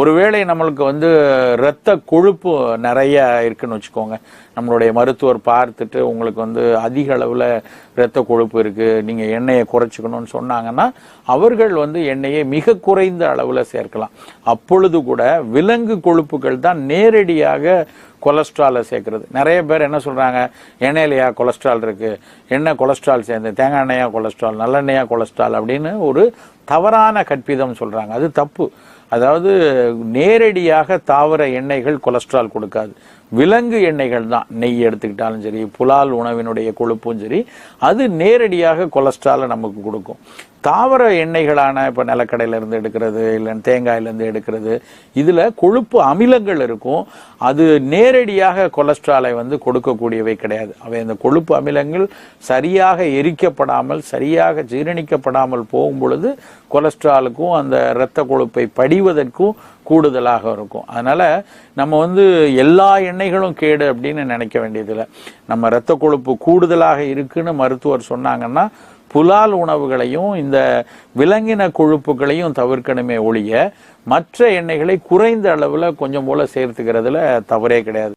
ஒருவேளை நம்மளுக்கு வந்து இரத்த கொழுப்பு நிறைய இருக்குன்னு வச்சுக்கோங்க. நம்மளுடைய மருத்துவர் பார்த்துட்டு உங்களுக்கு வந்து அதிக அளவில் இரத்த கொழுப்பு இருக்குது நீங்கள் எண்ணெயை குறைச்சிக்கணும்னு சொன்னாங்கன்னா அவர்கள் வந்து எண்ணெயை மிக குறைந்த அளவில் சேர்க்கலாம். அப்பொழுது கூட விலங்கு கொழுப்புகள் தான் நேரடியாக கொலஸ்ட்ராலை சேர்க்குறது. நிறைய பேர் என்ன சொல்கிறாங்க எண்ணெயிலையா கொலஸ்ட்ரால் இருக்குது எண்ணெய் கொலஸ்ட்ரால் சேர்ந்து தேங்காய் எண்ணெயாக கொலஸ்ட்ரால் நல்லெண்ணெயா கொலஸ்ட்ரால் அப்படின்னு ஒரு தவறான கற்பிதம் சொல்கிறாங்க அது தப்பு. அதாவது நேரடியாக தாவர எண்ணெய்கள் கொலஸ்ட்ரால் கொடுக்காது. விலங்கு எண்ணெய்கள் தான். நெய் எடுத்துக்கிட்டாலும் சரி புலால் உணவினுடைய கொழுப்பும் சரி அது நேரடியாக கொலஸ்ட்ராலை நமக்கு கொடுக்கும். தாவர எண்ணெய்களான இப்போ நிலக்கடையிலேருந்து எடுக்கிறது இல்லை தேங்காயிலேருந்து எடுக்கிறது இதில் கொழுப்பு அமிலங்கள் இருக்கும். அது நேரடியாக கொலஸ்ட்ராலை வந்து கொடுக்கக்கூடியவை கிடையாது. அவை இந்த கொழுப்பு அமிலங்கள் சரியாக எரிக்கப்படாமல் சரியாக ஜீரணிக்கப்படாமல் போகும் பொழுது கொலஸ்ட்ராலுக்கும் அந்த இரத்த கொழுப்பை படிவதற்கும் கூடுதலாக இருக்கும். அதனால் நம்ம வந்து எல்லா எண்ணெய்களும் கேடு அப்படின்னு நினைக்க வேண்டியதில்லை. நம்ம இரத்த கொழுப்பு கூடுதலாக இருக்குன்னு மருத்துவர் சொன்னாங்கன்னா புலால் உணவுகளையும் இந்த விலங்கின கொழுப்புகளையும் தவிர்க்கணுமே ஒழிய மற்ற எண்ணெய்களை குறைந்த அளவில் கொஞ்சம் போல சேர்த்துக்கிறதுல தவறே கிடையாது.